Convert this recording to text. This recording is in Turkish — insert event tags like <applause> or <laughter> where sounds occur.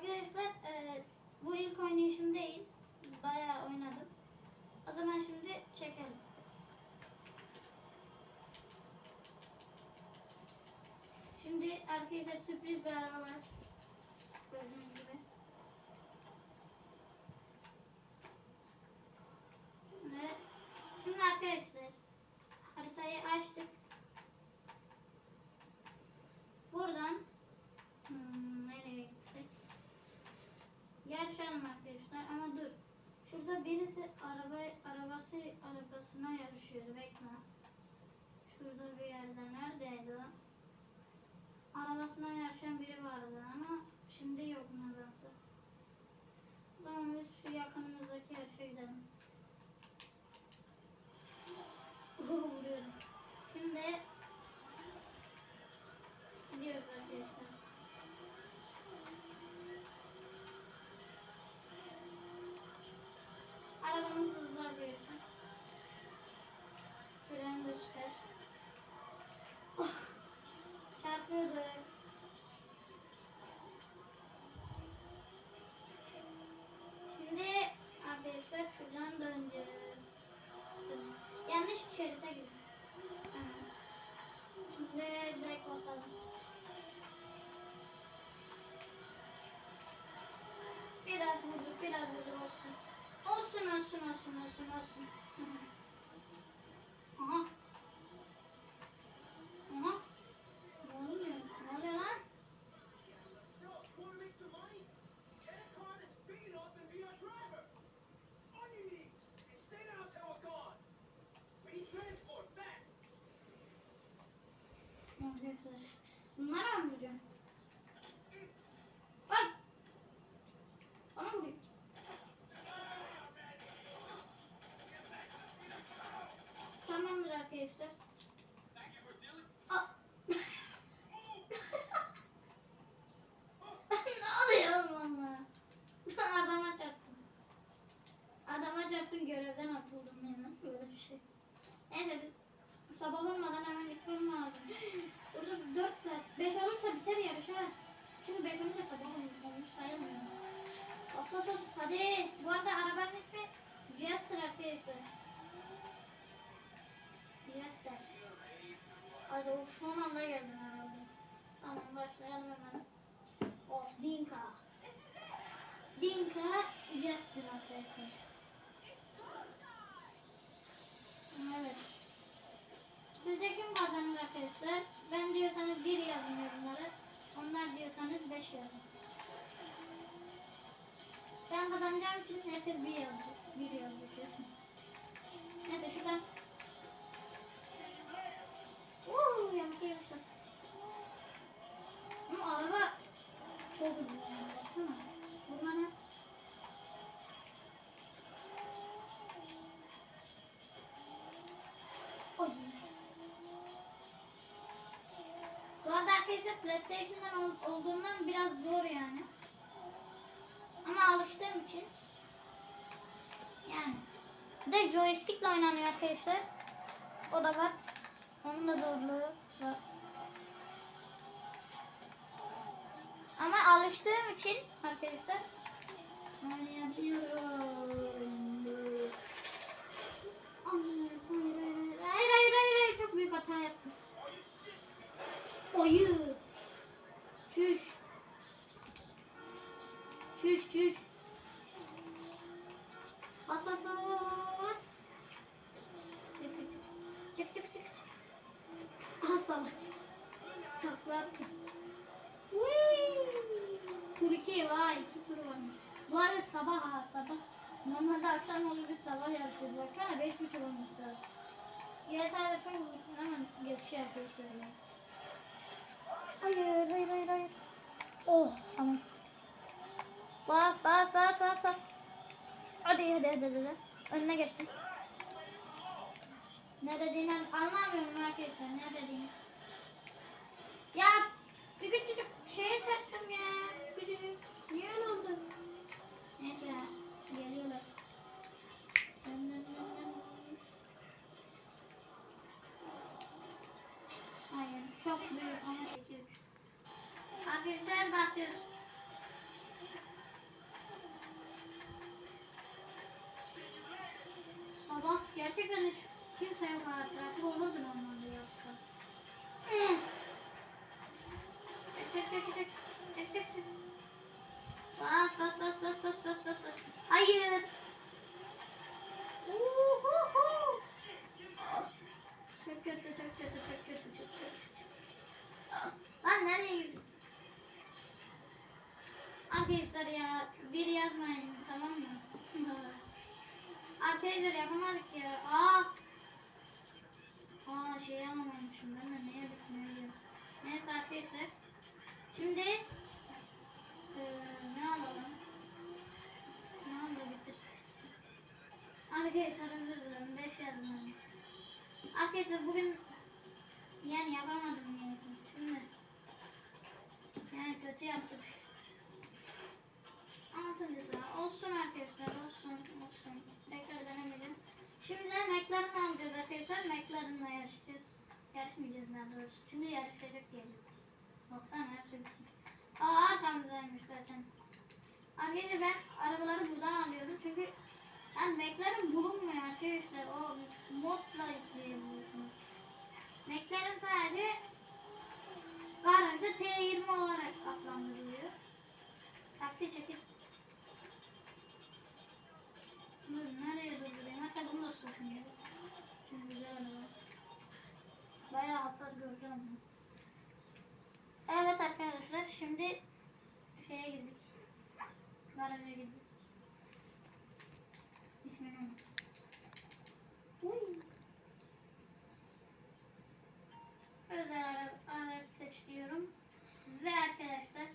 Arkadaşlar e, bu ilk oynayışım değil. Bayağı oynadım. O zaman şimdi çekelim. Şimdi arkadaşlar sürpriz bir araba var. Gördüğünüz gibi. Ve şimdi arkadaşlar haritayı açtık. Buradan hmm, nereye gitsek? Yarışalım arkadaşlar ama dur. Şurada birisi araba arabası arabasına yarışıyordu. Bekle. Şurada bir yerde neredeydi o? Arabasına yarışan biri vardı ama şimdi yok nedense. Tamam biz şu yakınımızdaki yarışa gidelim. Şerite. Hemen. Şimdi direkt basalım. Biraz vurduk, biraz vurduk olsun. Olsun, olsun, olsun, olsun, olsun. Aha. Bunlara mı vuracağım? Bak. Bana vuruyor. Tamamdır arkadaşlar. <laughs> Ne oluyor bana? Adama çarptım. Adama çarptım görevden atıldım hemen. Böyle bir şey. Neyse biz sabah olmadan hemen gitmem lazım. Burada 4 saat. 5 olursa biter yarış ha. Çünkü 5 olunca sabah olmuş, sayılmıyor. Bas bas hadi. Bu arada arabanın ismi Jester arkadaşlar. Jester. Hadi of son anda geldin herhalde. Tamam başlayalım hemen. Of Dinka. Dinka Jester arkadaşlar. Evet. Sizce kim kazanır arkadaşlar? Ben diyorsanız bir yazın yorumlara. Onlar diyorsanız beş yazın. Ben kazanacağım için herkes bir yazdı. Bir yazdı kesin. Neyse şuradan. Uuu yankı yapıştı. Ama araba çok hızlı baksana. Arkadaşlar PlayStation'dan ol- olduğundan biraz zor yani. Ama alıştığım için yani. Bir de joystickle oynanıyor arkadaşlar. O da var. Onun da zorluğu var. Ama alıştığım için arkadaşlar oynayabiliyorum. Çüş. Bas bas bas. Çık çık çık çık çık. Ah salak. Takla attı. Whee! Tur 2 vay 2 tur varmış. Bu arada sabah ha sabah. Normalde akşam olur biz sabah yarışırız. Baksana 5 buçuk olmuş saat. GTA'da çok uzun hemen geçiyor arkadaşlar. ya. Hayır hayır hayır hayır. Oh tamam. Bas bas bas bas bas. Hadi hadi hadi hadi. Önüne geçtim. Ne dediğini anlamıyorum arkadaşlar. Ne dediğini. Ya bir küçücük şeye çarptım ya. Küçücük. Niye öyle oldu? Neyse. Geliyorlar. Hayır. Çok büyük ama çekiyor. Arkadaşlar basıyoruz. Gerçekten hiç kimse yok ha. Trafik olurdu normalde. Eh. Çek çek çek çek. Çek çek çek. Bas bas bas bas bas bas bas bas. Hayır. Uhuhu. Çok kötü çok kötü çok kötü çok kötü. Çok... Ah. Lan nereye gidiyorsun? Arkadaşlar ya bir yazmayın tamam mı? Arkadaşlar yapamadık ya. Aa. Aa şey almamışım değil mi? Neye bitmiyor? Neyse arkadaşlar. Şimdi eee ne alalım? Ne oldu bitir. Arkadaşlar özür dilerim. 5 yazdım. Arkadaşlar bugün yani yapamadım neyse. Şimdi yani kötü yaptık. Sıra. Olsun arkadaşlar. Olsun. Olsun. Tekrar denemeyeceğim. Şimdi de McLaren alacağız arkadaşlar. McLaren'la yarışacağız. Yarışmayacağız daha doğrusu. Şimdi yarışacak diyelim. Baksana hepsi bitmiş. Aa arkamızdaymış zaten. Arkadaşlar ben arabaları buradan alıyorum. Çünkü yani McLaren bulunmuyor arkadaşlar. O modla yükleyebiliyorsunuz. McLaren sadece garajda T20 olarak adlandırılıyor. Taksi çekil. Evet arkadaşlar şimdi şeye girdik. Garaja girdik. İsmini unuttum. Özel ara- araç seçiyorum. Ve arkadaşlar